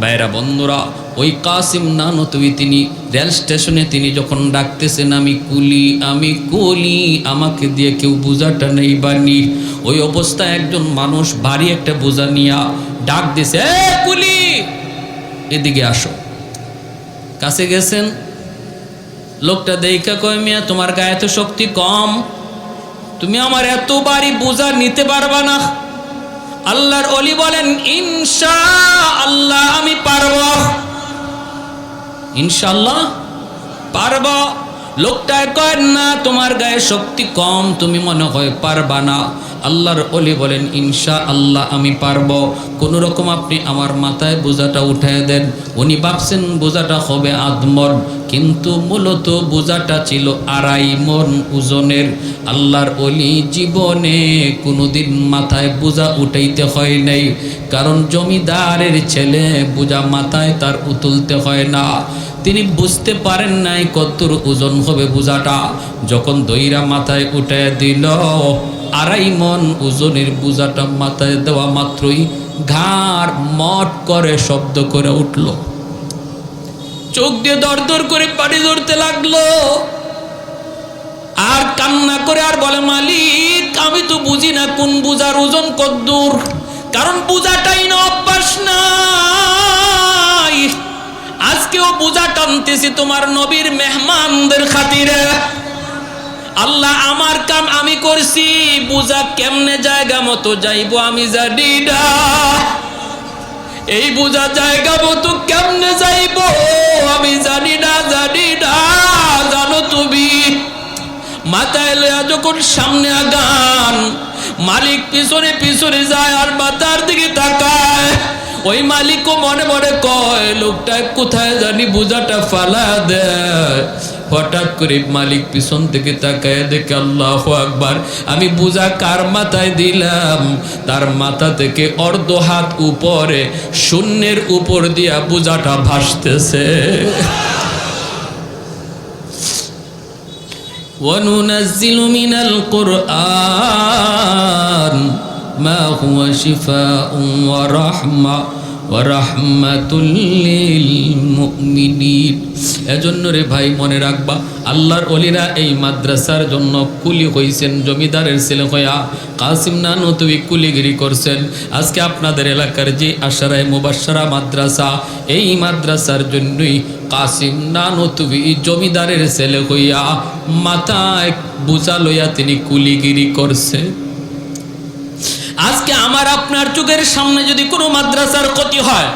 ভাইরা, বন্ধুরা, ওই কাসিম নানতুই তিনি রেল স্টেশনে তিনি যখন ডাকতেছেন, আমি কুলি আমি কুলি, আমাকে দিয়ে কেউ বোঝাটা নেই বানি ওই অবস্থায় একজন মানুষ ভারী একটা বোঝা নিয়া ডাক দিছে কুলি! এদিকে আসো। কাছে গেছেন, লোকটা দেখা কয় মিয়া, তোমার গায়ে তো শক্তি কম। তুমি আমার এত বাড়ি বোঝা নিতে পারবা না। আল্লাহর অলি বলেন ইনশা আল্লাহ আমি পারব। ইনশাল্লাহ পারব। লোকটা কয়, না, তোমার গায়ে শক্তি কম, তুমি মনে হয় পারবা না। আল্লাহর অলি বলেন ইনশা আল্লাহ আমি পারব। কোনো রকম আপনি আমার মাথায় বোঝাটা উঠায় দেন। উনি ভাবছেন বোঝাটা হবে আদমন কিন্তু মূলত বোঝাটা ছিল আড়াই মন ওজনের। আল্লাহর অলি জীবনে কোনোদিন মাথায় বোঝা উঠাইতে হয় নাই, কারণ জমিদারের ছেলে বোঝা মাথায় তার উতুলতে হয় না। তিনি বুঝতে পারেন নাই কতর ওজন হবে বোঝাটা। যখন দইরা মাথায় উঠে দিল, আড়াই মন ওজনের বোঝাটা মাথায় দেওয়া মাত্রই ঘাড় মট করে শব্দ করে উঠল। চোখ দিয়ে দরদর করে পানি ধরতে লাগল। আর কান্না করে আর বলে, মালিক, আমি তো বুঝি না কোন বুজার ওজন কদ্দূর কারণ বুঝাটাই না অভ্যাস নাই আজকেও বুঝা টানতেছি তোমার নবীর মেহমানদের খাতিরে। আল্লাহ, আমার কাম আমি করছি, বুঝা কেমনে জায়গা মতো যাইবো আমি জানি না এই বুঝা জায়গা মতো কেমনে যাইবো আমি জানি না জানি না জানো তুমি? মাথায় লয়া যখন সামনে আগান, মালিক পিছনে পিছনে যায় আর মাথার দিকে তাকায়। ওই মালিকও মনে মনে কয় লোকটা কোথায় জানি বোঝাটা ফালা দেয় হঠাৎ করে মালিক পিছন থেকে তাকায় দেখে আল্লাহ আকবার আমি বোঝা কার মাথায় দিলাম তার মাথা থেকে অর্ধ হাত উপরে শূন্যের উপর দিয়া বোঝাটা ভাসতেছে وننزل من القرآن ما هو شفاء ورحمة ورحمة للمؤمنين এজন্য রে ভাই মনে রাখবা আল্লাহর অলিরা এই মাদ্রাসার জন্য কুলি হইছেন জমিদারের ছেলে হইয়া কাসিম নানু তুই কুলিগিরি করছেন আজকে আপনাদের এলাকার যে আশারায় মুবাসারা মাদ্রাসা এই মাদ্রাসার জন্যই কাসিম নানু তুই জমিদারের ছেলে হইয়া মাথায় বুঝা লইয়া তিনি কুলিগিরি করছে আজকে আমার আপনার চোখের সামনে যদি কোনো মাদ্রাসার ক্ষতি হয়,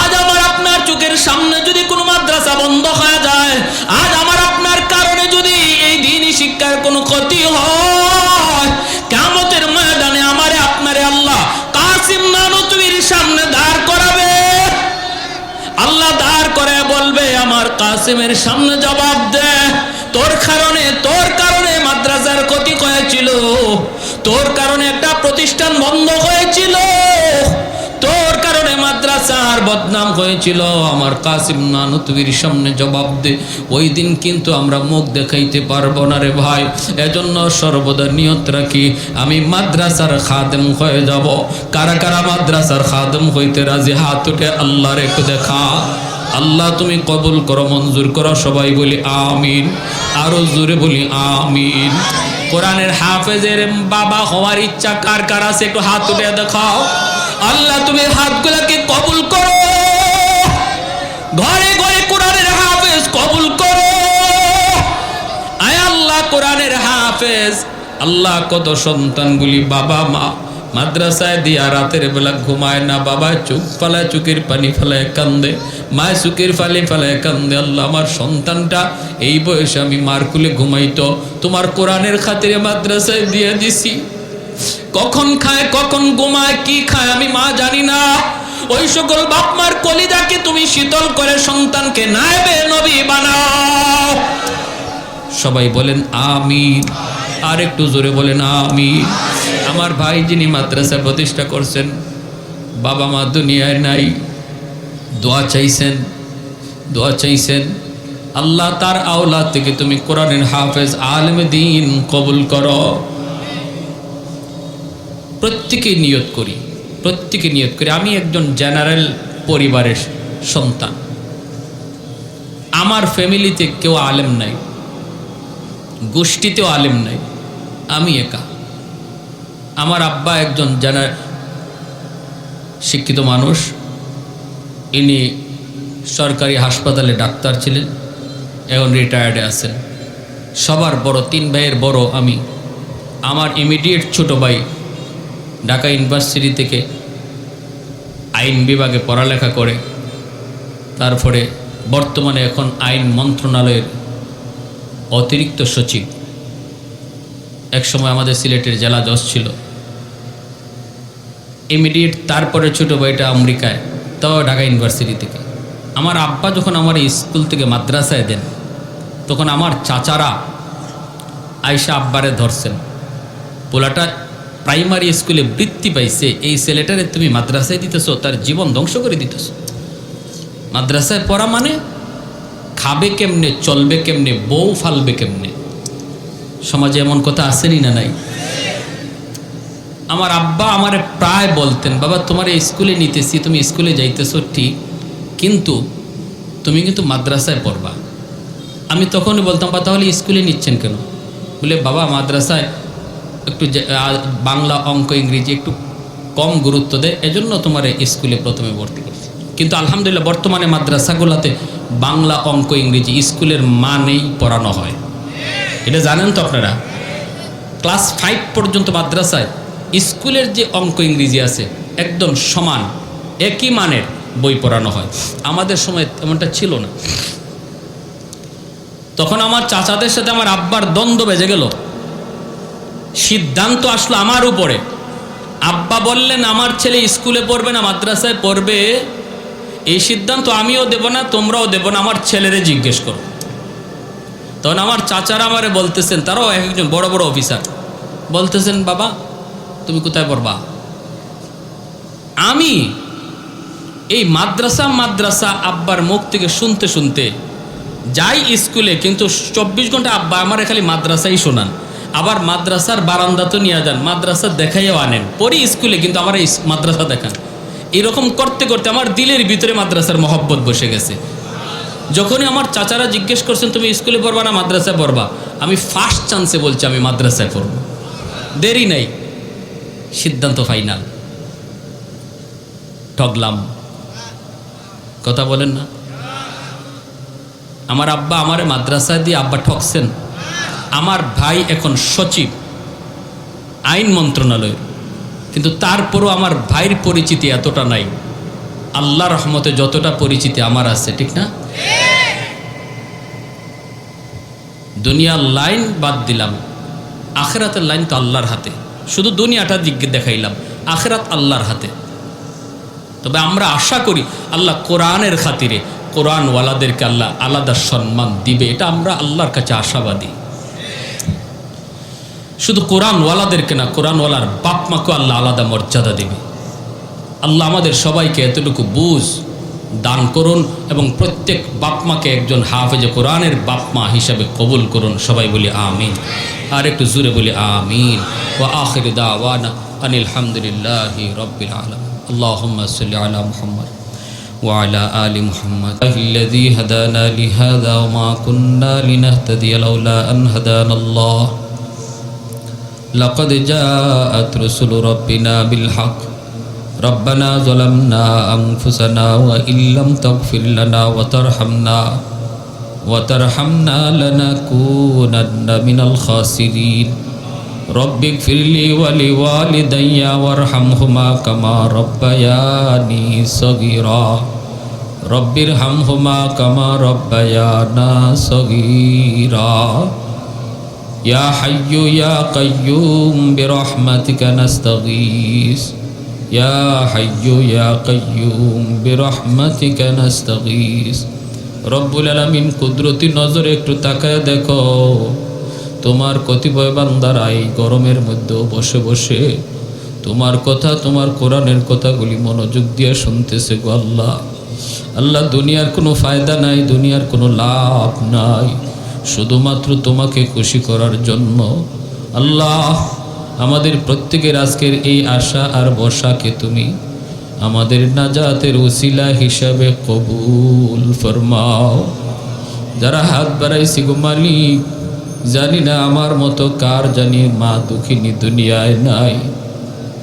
আজ আমার আপনার চোখের সামনে যদি কোনো মাদ্রাসা বন্ধ হয়ে যায়, আজ আমার আপনার কারণে যদি এই দিনই শিক্ষার কোনো ক্ষতি হয় কামতের ময়দানে আমারে আপনারে আল্লাহ কাসিম নানতুবির সামনে দাঁড় করাবে। আল্লাহ দাঁড় করে বলবে, আমার কাসিমের সামনে জবাব দে। তোর কারণে তোর কারণে মাদ্রাসার ক্ষতি হয়েছিল তোর কারণে একটা প্রতিষ্ঠান বন্ধ হয়েছিল। তোর কারণে মাদ্রাসার বদনাম হয়েছিল। আমার কাসিম নানুতুবির সামনে জবাব দে। ওই দিন কিন্তু আমরা মুখ দেখাইতে পারব না রে ভাই। এজন্য সর্বদা নিয়ত রাখি, আমি মাদ্রাসার খাদেম হয়ে যাব। কারা কারা মাদ্রাসার খাদেম হইতে রাজি, হাত উঠে আল্লাহর একটু দেখা। আল্লাহ তুমি কবুল করো, মঞ্জুর করো, সবাই বলি আমিন, আরও জোরে বলি আমিন। কোরআনের হাফেজের বাবা হওয়ার ইচ্ছা কার কার আছে একটু হাত উঠে দেখাও। আল্লাহ, তুমি হাতগুলাকে কবুল করো। ঘরে ঘরে কোরআনের হাফেজ কবুল করো। আয় আল্লাহ, কোরআনের হাফেজ। আল্লাহ, কত সন্তানগুলি বাবা মা মাদ্রাসায় দিয়া রাতের বেলা ঘুমায় না বাবা চোখ ফালায় চোখের পানি ফেলায় কান্দে। মায় চোখের ফালে ফেলায় কান্দে, আল্লাহ আমার সন্তানটা, এই বয়সে আমি মার কুলে ঘুমাইতো তোমার কোরআনের খাতিরে মাদ্রাসায় দিয়ে দিছি। কখন খায়, কখন ঘুমায়, কি খায়, আমি মা জানি না। ওই সকল বাপ মার কলিজাকে তুমি শীতল করে সন্তানকে নাইবে নবী বানাও। সবাই বলেন, আমিন। আর একটু জোরে বলেন আমি আমার ভাই যিনি মাদ্রাসা প্রতিষ্ঠা করছেন, বাবা মা দুনিয়ায় নাই, দোয়া চাইছেন দোয়া চাইছেন। আল্লাহ তার আওলা থেকে তুমি কোরআনের হাফেজ, আলম দিন কবুল করো। প্রত্যেকে নিয়ত করি, প্রত্যেকে নিয়ত করি। আমি একজন জেনারেল পরিবারের সন্তান। আমার ফ্যামিলিতে কেউ আলেম নাই। গোষ্ঠীতেও আলেম নাই। আমি একা। আমার আব্বা একজন জানা শিক্ষিত মানুষ। ইনি সরকারি হাসপাতালে ডাক্তার ছিলেন, এখন রিটায়ার্ডে আছেন। সবার বড়, তিন ভাইয়ের বড় আমি। আমার ইমিডিয়েট ছোট ভাই ঢাকা ইউনিভার্সিটি থেকে আইন বিভাগে পড়ালেখা করে। তারপরে বর্তমানে এখন আইন মন্ত্রণালয়ের অতিরিক্ত সচিব। একসময় আমাদের সিলেটের জেলা জজ ছিল। ইমিডিয়েট তারপরে ছোটো ভাইটা আমেরিকায়, তাও ঢাকা ইউনিভার্সিটি থেকে। আমার আব্বা যখন আমার স্কুল থেকে মাদ্রাসায় দেন, তখন আমার চাচারা আয়সা আব্বারে ধরছেন। পোলাটা প্রাইমারি স্কুলে বৃত্তি পাইছে, এই ছেলেটারে তুমি মাদ্রাসায় দিতেছো, তার জীবন ধ্বংস করে দিতেছো। মাদ্রাসায় পড়া মানে খাবে কেমনে, চলবে কেমনে, বউ ফালবে কেমনে? সমাজে এমন কথা আসেনি না নাই? আমার আব্বা আমারে প্রায় বলতেন, বাবা, তোমার স্কুলে নিতেছি, তুমি স্কুলে যাইতেছো ঠিক, কিন্তু তুমি কিন্তু মাদ্রাসায় পড়বা। আমি তখনই বলতাম বা তাহলে স্কুলে নিচ্ছেন কেন? বলে, বাবা, মাদ্রাসায় একটু বাংলা অঙ্ক, ইংরেজি একটু কম গুরুত্ব দেয় এজন্য তোমার স্কুলে প্রথমে ভর্তি কিন্তু আলহামদুলিল্লাহ বর্তমানে মাদ্রাসাগুলোতে বাংলা অঙ্ক, ইংরেজি স্কুলের মানেই পড়ানো হয়। এটা জানেন তো আপনারা? ক্লাস ফাইভ পর্যন্ত মাদ্রাসায় স্কুলের যে অঙ্ক, ইংরেজি আছে, একদম সমান, একই মানের বই পড়ানো হয়। আমাদের সময় এমনটা ছিল না। তখন আমার চাচাদের সাথে আমার আব্বার দ্বন্দ্ব বেজে গেল। সিদ্ধান্ত আসলো আমার উপরে। আব্বা বললেন, আমার ছেলে স্কুলে পড়বে না, মাদ্রাসায় পড়বে এই সিদ্ধান্ত আমিও দেব না, তোমরাও দেব না, আমার ছেলেরে জিজ্ঞেস করো। তখন আমার চাচারা আমারে বলতেছেন, তারাও এক একজন বড় বড় অফিসার। বলতেছেন, বাবা, তুমি কোথায় পড়বা? আমি এই মাদ্রাসা মাদ্রাসা আব্বার মুখ থেকে শুনতে শুনতে যাই স্কুলে, কিন্তু চব্বিশ ঘণ্টা আব্বা আমার খালি মাদ্রাসাই শোনান। আবার মাদ্রাসার বারান্দা তো নিয়ে যান, মাদ্রাসা দেখাইও আনেন। পরে স্কুলে কিন্তু আমার এই মাদ্রাসা দেখান। এরকম করতে করতে আমার দিলের ভিতরে মাদ্রাসার মহব্বত বসে গেছে। যখনই আমার চাচারা জিজ্ঞেস করছেন, তুমি স্কুলে পড়বা না মাদ্রাসায় পড়বা? আমি ফার্স্ট চান্সে বলছি, আমি মাদ্রাসায় পড়ব। দেরি নেই। সিদ্ধান্ত ফাইনাল ঠগলাম। কথা বলেন না। আমার আব্বা আমার মাদ্রাসায় দিয়ে আব্বা ঠকছেন আমার ভাই এখন সচিব। আইন মন্ত্রণালয়ের। কিন্তু তারপরও আমার ভাইয়ের পরিচিতি এতটা নাই। আল্লাহ রহমতে যতটা পরিচিতি আমার আছে, ঠিক না? দুনিয়ার লাইন বাদ দিলাম। আখেরাতের লাইন তো আল্লাহর হাতে। শুধু দুনিয়াটা দিক দেখাইলাম, আখেরাত আল্লাহর হাতে। তবে আমরা আশা করি আল্লাহ কোরআনের খাতিরে কোরআনওয়ালাদেরকে আল্লাহ আলাদা সম্মান দিবে, এটা আমরা আল্লাহর কাছে আশাবাদী। শুধু কোরআনওয়ালাদেরকে না কোরআনওয়ালার বাপ মাকেও আল্লাহ আলাদা মর্যাদা দিবে আল্লাহ আমাদের সবাইকে এতটুকু বুঝ দান করুন এবং প্রত্যেক বাপ মাকে একজন হাফেজে কোরআনের বাপ মা হিসাবে কবুল করুন সবাই বলি আমিন আর একটু জুড়ে বলি আমিন ও আখির দাওয়ানা আনিল হামদুলিল্লাহ রব্বিল আলম اللهم صل على محمد وعلى آل محمد الذي هدانا لهذا وما كنا لنهتدي لولا أن هدانا الله لقد جاءت رسل ربنا بالحق ربنا ظلمنا أنفسنا وإن لم تغفر لنا وترحمنا وترحمنا لنكونن من الخاسرين رب اغفر لي ولوالدي وارحمهما كما ربياني صغيرا رب ارحمهما كما ربيانا صغيرا يا حي يا قيوم برحمتك نستغيث يا حي يا قيوم برحمتك نستغيث রব্বুল আলমিন কুদরতি নজরে একটু তাকায় দেখো তোমার কতিপয় বান্দারা এই গরমের মধ্যেও বসে বসে তোমার কথা তোমার কোরআনের কথাগুলি মনোযোগ দিয়ে শুনতেছে গো আল্লাহ আল্লাহ দুনিয়ার কোনো ফায়দা নাই দুনিয়ার কোনো লাভ নাই শুধুমাত্র তোমাকে খুশি করার জন্য। আল্লাহ, আমাদের প্রত্যেকের আজকের এই আশা আর বর্ষাকে তুমি আমাদের নাজাতের উসিলা হিসাবে কবুল ফরমাও। যারা হাত বাড়াইছি গো মালিক, জানি না আমার মতো কার জানি মা দুঃখিনী দুনিয়ায় নাই।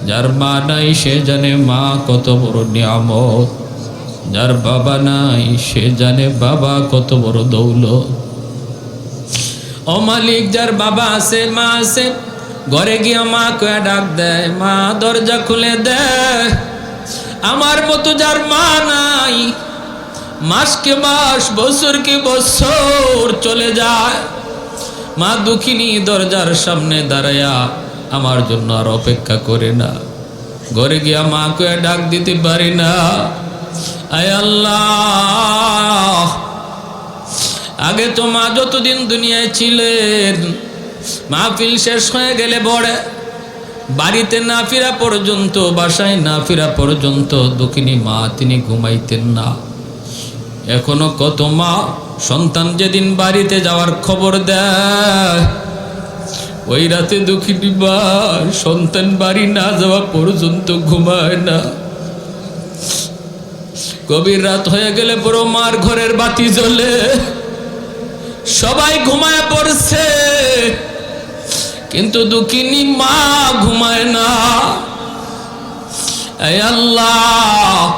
যার মা নাই, সে জানে মা কত বড় নিয়ামত। যার বাবা নাই, সে জানে বাবা কত বড় দৌলত। ও মালিক, যার বাবা আছে, মা আছে, ঘরে গিয়ে মা কয়ে ডাক দেয়, মা, দরজা খুলে দেয় আমার মতো যার মা নাই, মাসকে মাস বছর বছরকে বছর চলে যায়। মা দুঃখিনী দরজার সামনে দাঁড়ায়া আমার জন্য আর অপেক্ষা করে না। ঘরে গিয়া মা কয়ে ডাক দিতে পারি না। আয় আল্লাহ আগে তো মা যতদিন দুনিয়ায় ছিলেন, মাহফিল শেষ হয়ে গেলে বড়ে বাড়িতে না ফিরা পর্যন্ত, বাসায় না ফিরা পর্যন্ত দক্ষিণী মা তিনি ঘুমাইতেন না। এখনও কত মা সন্তান যেদিন বাড়িতে যাওয়ার খবর দেয়, ওই রাতে দুঃখিনী মা সন্তান বাড়ি না যাওয়া পর্যন্ত ঘুমায় না। গভীর রাত হয়ে গেলে পুরো মার ঘরের বাতি জ্বলে। সবাই ঘুমায় পড়ছে। কিন্তু দুঃখিনী মা ঘুমায় না। আল্লাহ,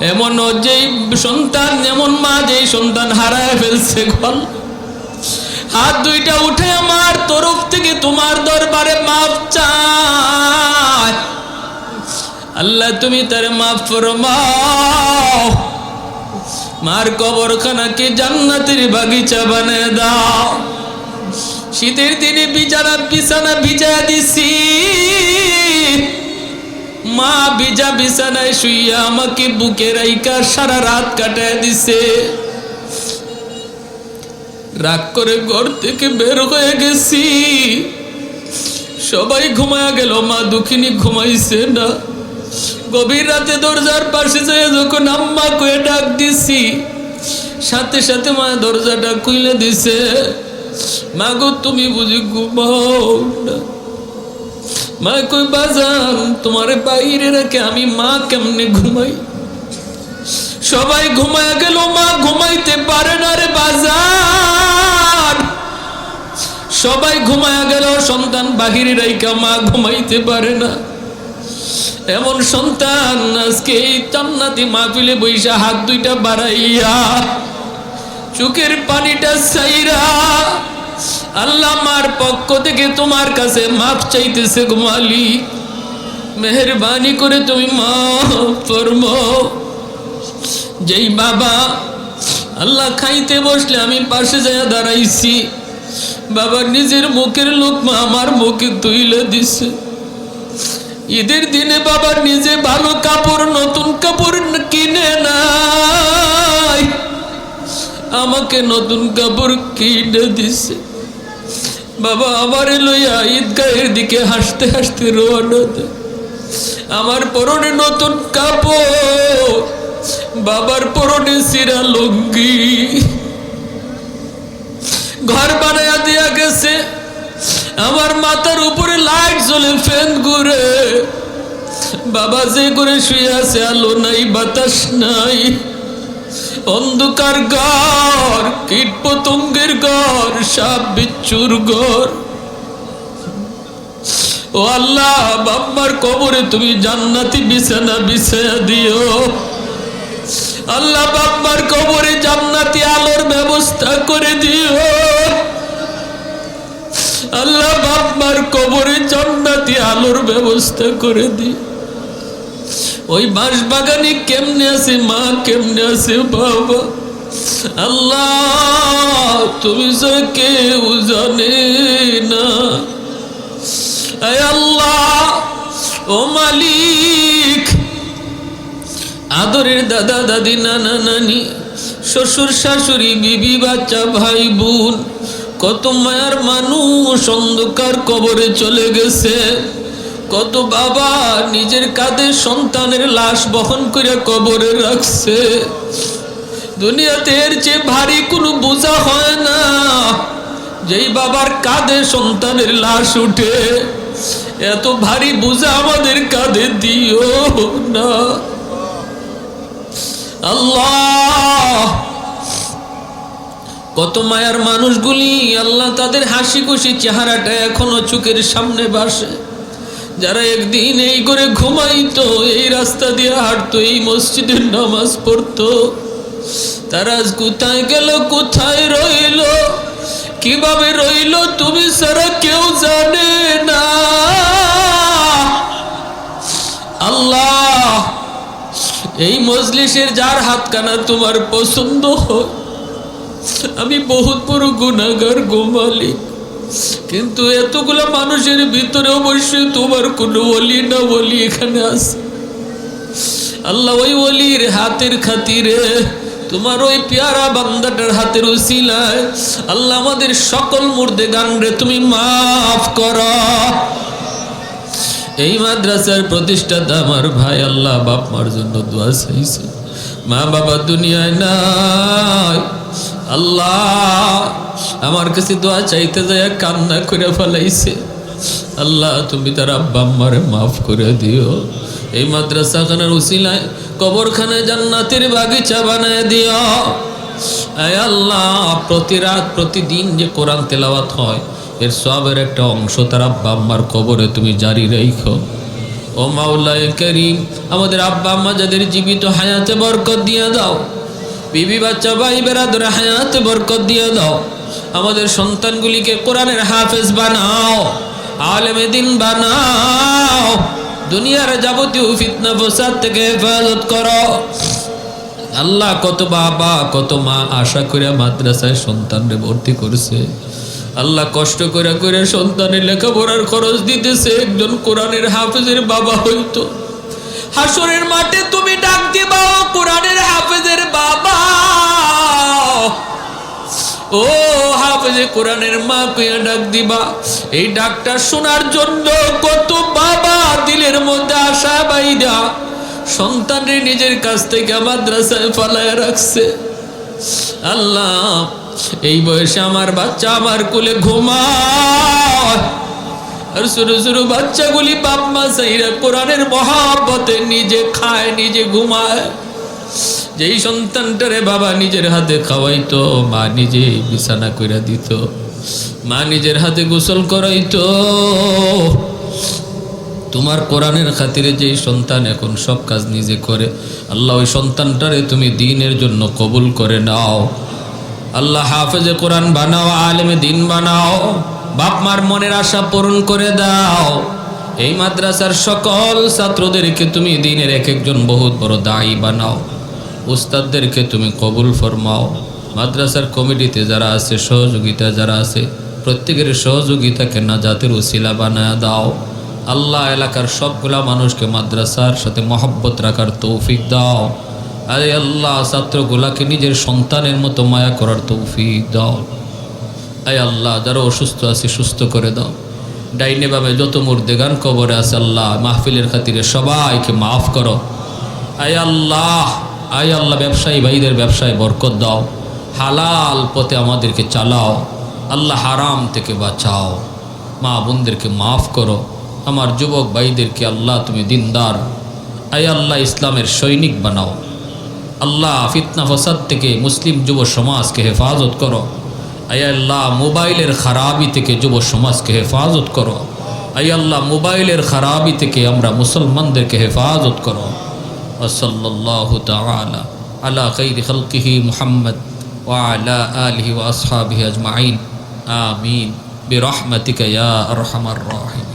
এমন যেই সন্তান, এমন মা যেই সন্তান হারায় ফেলছে ঘর। হাত দুইটা উঠে আমার তরফ থেকে তোমার দরবারে মাপ চায় আল্লাহ, তুমি তার মাফ ফরমাও। মার কবরখানাকে জান্নাতের বাগিচা বানিয়ে দাও। শীতের দিনে বিছানা বিছানা ভিজা দিছি। মা ভিজা বিছানায় শুইয়া আমাকে বুকে রাইকা সারা রাত কাটায় দিছে। রাগ করে ঘর থেকে বের হয়ে গেছি। সবাই ঘুমায়া গেল, মা দুঃখিনী ঘুমাইছে না। গভীর রাতে দরজার পাশে যেয়ে যখন আম্মা কয়ে ডাক দিছি, সাথে সাথে মা দরজাটা খুলে দিছে। মা গো, তুমি বুঝি ঘুমাও মা কই, বাজান, তোমার বাইরে রেখে আমি মা কেমনে ঘুমাই? সবাই ঘুমায় গেল, মা ঘুমাইতে পারে না রে বাজার সবাই ঘুমায় গেল, সন্তান বাহিরে রাইকা মা ঘুমাইতে পারে না। এমন সন্তান আজকে এই জান্নাতি মাহফিলে বৈশা হাত দুইটা বাড়াইয়া চোখের পানিটা চাইরা আল্লাহ মার পক্ষ থেকে তোমার কাছে মাপ চাইতেছে ঘুমালি মেহরবানি করে তুমি মাফ ফরমো যেই বাবা আল্লাহ খাইতে বসলে আমি পাশে যায় দাঁড়াইছি। বাবা নিজের মুখের লোক মা আমার মুখে তুইলে দিছে। ঈদের দিনে বাবা নিজে ভালো কাপড়, নতুন কাপড় কিনে নাই। আমাকে নতুন কাপড় কিনে দিছে। বাবা আমার লইয়া ঈদগাহের দিকে হাসতে হাসতে রোয়ানো আমার পরনে নতুন কাপড়, বাবার পরনে সিরা লুঙ্গি। ঘর বানায়া দিয়া গেছে। আমার মাথার উপরে লাইট জ্বলে, ফ্যান ঘুরে। বাবা যে করে শুয়ে আছে, আলো নাই, বাতাস নাই। অন্ধকার ঘর কীট পতঙ্গের ঘর, সাপ বিচ্ছুর ঘর। ও আল্লাহ, বাবার কবরে তুমি জান্নাতি বিছানা বিছায়া দিও। আল্লাহ, বাবার কবরে জান্নাতি আলোর ব্যবস্থা করে দিও। আল্লাহ বাবার কবরে জান্নাতি আলোর ব্যবস্থা করে দিও ওই বাঁশ বাগানে কেমনে আছে মা, কেমনে আছে বাবা? আল্লাহ, তুমি কেউ জানে না। আল্লাহ, ও মালিক। আদরের দাদা, দাদি, নানা, নানি, শ্বশুর, শাশুড়ি, বিবি, বাচ্চা, ভাই, বোন কত মায়ার মানুষ অন্ধকার কবরে চলে গেছে। কত বাবা নিজের কাঁধে সন্তানের লাশ বহন করে কবরে রাখছে। দুনিয়াতে এর চেয়ে ভারী কোনো বোঝা হয় না। যেই বাবার কাঁধে সন্তানের লাশ উঠে, এত ভারী বোঝা আমাদের কাঁধে দিও না। আল্লাহ কত মায়ার মানুষগুলি, আল্লাহ তাদের হাসি খুশি চেহারাটা এখনও চোখের সামনে বাসে যারা একদিন এই করে ঘুমাইতো, এই রাস্তা দিয়ে হাঁটতো, এই মসজিদের নামাজ পড়তো, তারা আজ কোথায় গেল, কোথায় রইল, কীভাবে রইল, তুমি সারা কেউ জানে না। আল্লাহ, এই মজলিসের যার হাতখানা তোমার পছন্দ হয়। আমি বহুত বড় গুণাগার গোমালি কিন্তু এতগুলো মানুষের ভিতরে অবশ্যই তোমার কোনো অলি না বলি এখানে আছে। আল্লাহ ওই ওলির হাতের খাতিরে তোমার ওই পেয়ারা বান্দাটার হাতের উসিলায় আল্লাহ আমাদের সকল মুর্দে গান রে তুমি মাফ করো। এই মাদ্রাসার প্রতিষ্ঠাতা আমার ভাই আল্লাহ বাপ মার জন্য দোয়া চাইছে। মা বাবা দুনিয়ায় নাই আল্লাহ, আমার কাছে দোয়া চাইতে যায় কান্না করে ফেলাইছে। আল্লাহ, তুমি তার আব্বা আম্মারে মাফ করে দিও। এই মাদ্রাসাখানার উসিলায়, কবরখানায় জান্নাতের বাগিচা বানায় দিও। আল্লাহ, প্রতি রাত, প্রতিদিন যে কোরআন তেলাওয়াত হয়, এর সবের একটা অংশ তার আব্বা আম্মার কবরে তুমি জারি রেখো। ও মাওলায় করিম, আমাদের আব্বা আম্মা যাদের জীবিত হায়াতে বরকত দিয়ে দাও। বিবি বাচ্চা, ভাই বেরাদর হায়াতে বরকত দিয়ে দাও। আমাদের সন্তানগুলিকে কোরআনের হাফেজ বানাও, আলেমে দিন বানাও। দুনিয়ার যাবতীয় ফিতনা, ফসাদ থেকে হেফাজত করো। আল্লাহ কত বাবা, কত মা আশা করে মাদ্রাসায় সন্তানরে ভর্তি করছে। আল্লাহ কষ্ট করে করে সন্তানের লেখাপড়ার খরচ দিতেছে, একজন কোরআনের হাফেজের বাবা হইতো। হাসরের মাঠে তুমি ডাক দিবা ও কোরআনের হাফেজের বাবা। ও হাফেজে কোরআনের মা কুইয়া ডাক দিবা। এই ডাকটা শোনার জন্য কত বাবা দিলের মধ্যে আশা বাইদা। সন্তানের নিজের কাছ থেকে মাদ্রাসায় ফালায় রাখছে। আল্লাহ, এই বয়সে আমার বাচ্চা আমার কোলে ঘুমায় আর ছোটো ছোটো বাচ্চাগুলি বাপ মা সাইরা কোরআনের মহাব্বতে নিজে খায়, নিজে ঘুমায়। যেই সন্তানটারে বাবা নিজের হাতে খাওয়াইতো, মা নিজে বিছানা করে দিত, মা নিজের হাতে গোসল করাইতো। তোমার কোরআনের খাতিরে যেই সন্তান এখন সব কাজ নিজে করে, আল্লাহ ওই সন্তানটারে তুমি দিনের জন্য কবুল করে নাও। আল্লাহ হাফেজে কোরআন বানাও, আলেমে দিন বানাও। বাপ মার মনের আশা পূরণ করে দাও। এই মাদ্রাসার সকল ছাত্রদেরকে তুমি দিনের এক একজন বহুত বড় দায়ী বানাও। উস্তাদদেরকে তুমি কবুল ফরমাও। মাদ্রাসার কমিটিতে যারা আছে, সহযোগিতা যারা আছে, প্রত্যেকের সহযোগিতাকে না জাতির উসিলা বানায় দাও। আল্লাহ এলাকার সবগুলা মানুষকে মাদ্রাসার সাথে মহব্বত রাখার তৌফিক দাও। আরে আল্লাহ, ছাত্রগুলাকে নিজের সন্তানের মতো মায়া করার তৌফিক দাও। আয় আল্লাহ, যারা অসুস্থ আছে সুস্থ করে দাও। ডাইনে বামে যত মুর্দেগান কবরে আছে আল্লাহ, মাহফিলের খাতিরে সবাইকে মাফ করো। আয় আল্লাহ আয় আল্লাহ, ব্যবসায়ী ভাইদের ব্যবসায় বরকত দাও। হালাল পথে আমাদেরকে চালাও। আল্লাহ হারাম থেকে বাঁচাও। মা বোনদেরকে মাফ করো। আমার যুবক ভাইদেরকে আল্লাহ তুমি দিনদার। আয় আল্লাহ, ইসলামের সৈনিক বানাও। আল্লাহ ফিতনা, ফসাদ থেকে মুসলিম যুব সমাজকে হেফাজত করো। আল্লাহ মোবাইলের খারাপি থেকে যুব সমাজকে হেফাজত করো আয় আল্লাহ মোবাইলের খারাপি থেকে আমরা মুসলমানদেরকে হেফাজত করো ওসল্লাহ তালা আলা খৈর খলকিহি মুহাম্মদ ওয়ালা আলহি ওয়াসহাবিহি আজমাইন আমিন برحمتك يا أرحم الراحمين